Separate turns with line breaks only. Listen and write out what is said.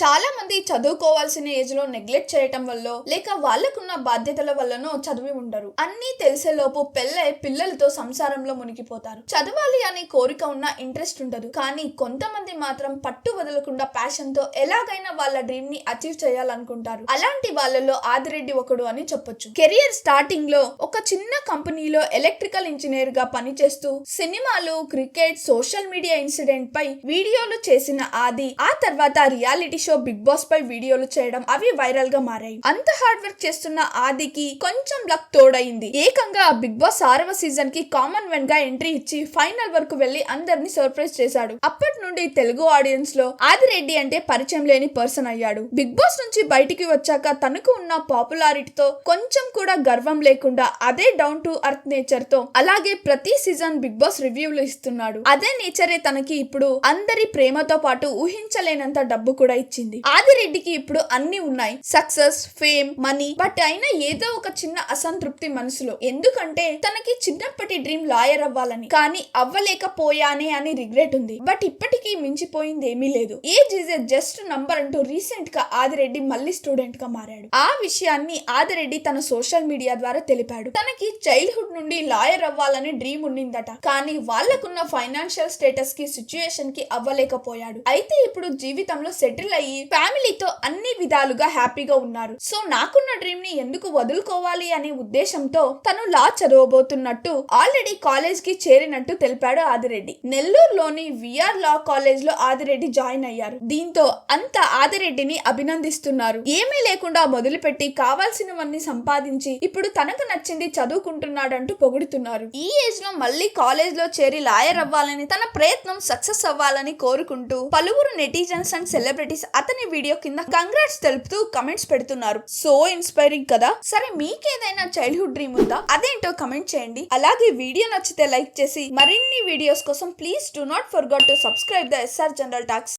చాలా మంది చదువుకోవాల్సిన ఏజ్లో నెగ్లెక్ట్ చేయటం వల్ల లేక వాళ్ళకున్న బాధ్యతల వల్లనో చదివి ఉండరు. అన్నీ తెలిసేలోపు పెళ్ళై పిల్లలతో సంసారంలో మునిగిపోతారు. చదవాలి అనే కోరిక ఉన్న ఇంట్రెస్ట్ ఉండదు. కానీ కొంతమంది మాత్రం పట్టు వదలకుండా ప్యాషన్తో ఎలాగైనా వాళ్ళ డ్రీమ్ని అచీవ్ చేయాలనుకుంటారు. అలాంటి వాళ్ళలో ఆదిరెడ్డి ఒకడు అని చెప్పొచ్చు. కెరియర్ స్టార్టింగ్లో ఒక చిన్న కంపెనీలో ఎలక్ట్రికల్ ఇంజనీర్గా పనిచేస్తూ సినిమాలు క్రికెట్ సోషల్ మీడియా ఇన్సిడెంట్ పై వీడియోలు చేసిన ఆది ఆ తర్వాత రియాలిటీ షో బిగ్ బాస్ పై వీడియోలు చేయడం అవి వైరల్గా మారాయి. అంత హార్డ్ వర్క్ చేస్తున్న ఆదికి కొంచెం లక్ తోడైంది ఏకంగా బిగ్ బాస్ ఆరవ సీజన్కి కామన్ మెన్గా ఎంట్రీ ఇచ్చి ఫైనల్ వరకు వెళ్ళి అందరిని సర్ప్రైజ్ చేశాడు. అప్పటి నుండి తెలుగు ఆడియన్స్లో ఆదిరెడ్డి అంటే పరిచయం లేని పర్సన్ అయ్యాడు. బిగ్ బాస్ నుంచి బయటికి వచ్చాక తనకు ఉన్న పాపులారిటీతో కొంచెం కూడా గర్వం లేకుండా అదే డౌన్ టు అర్త్ నేచర్తో అలాగే ప్రతి సీజన్ బిగ్ బాస్ రివ్యూలు ఇస్తున్నాడు. అదే నేచరే తనకి ఇప్పుడు అందరి ప్రేమతో పాటు ఊహించలేనంత డబ్బు కూడా ఇచ్చింది ఆదిరెడ్డికి ఇప్పుడు అన్ని ఉన్నాయి. Success fame money. బట్ అయినా ఏదో ఒక చిన్న అసంతృప్తి మనసులో. ఎందుకంటే తనకి చిన్నప్పటి డ్రీమ్ లాయర్ అవ్వాలని. కానీ అవ్వలేకపోయానే అని రిగ్రెట్ ఉంది. బట్ ఇప్పటికీ మించిపోయింది ఏమీ లేదు. Age is a just number అంటూ రీసెంట్గా ఆదిరెడ్డి మళ్ళీ స్టూడెంట్గా మారాడు. ఆ విషయాన్ని ఆదిరెడ్డి తన సోషల్ మీడియా ద్వారా తెలిపాడు. తనకి చైల్డ్హుడ్ నుండి లాయర్ అవ్వాలని డ్రీమ్ ఉండిందట కానీ వాళ్ళకున్న ఫైనాన్షియల్ స్టేటస్కి సిచ్యుయేషన్కి అవ్వలేకపోయాడు. అయితే ఇప్పుడు జీవితంలో సెటిల్ అయ్యి ఫ్యామిలీతో అన్ని విధాలుగా హ్యాపీగా ఉన్నారు. సో నాకున్న డ్రీమ్ని ఎందుకు వదులుకోవాలి అనే ఉద్దేశంతో తను లా చదవబోతున్నట్టు ఆల్రెడీ కాలేజ్కి చేరినట్టు తెలిపాడు ఆదిరెడ్డి. నెల్లూరులోని విఆర్ లా కాలేజ్లో ఆదిరెడ్డి జాయిన్ అయ్యారు. దీంతో అంత ఆదిరెడ్డిని అభినందిస్తున్నారు. ఏమీ లేకుండా మొదలుపెట్టి కావాల్సినవన్నీ సంపాదించి ఇప్పుడు తనకు నచ్చింది చదువుకుంటున్నాడంటూ పొగుడుతున్నారు. ఈ ఏజ్లో మళ్ళీ కాలేజ్లో చేరి లాయర్ అవ్వాలని తన ప్రయత్నం సక్సెస్ అవ్వాలని కోరుకుంటూ పలువురు నెటిజన్స్ అండ్ సెలబ్రిటీస్ అతని వీడియో కింద కంగ్రాట్స్ తెలుపుతూ కమెంట్స్ పెడుతున్నారు. సో ఇన్స్పైరింగ్ కదా? సరే మీకేదైనా చైల్డ్హుడ్ డ్రీమ్ ఉందా? అదేంటో కమెంట్ చేయండి. అలాగే వీడియో నచ్చితే లైక్ చేసి మరిన్ని వీడియోస్ కోసం please do not forget to subscribe the SR general talks.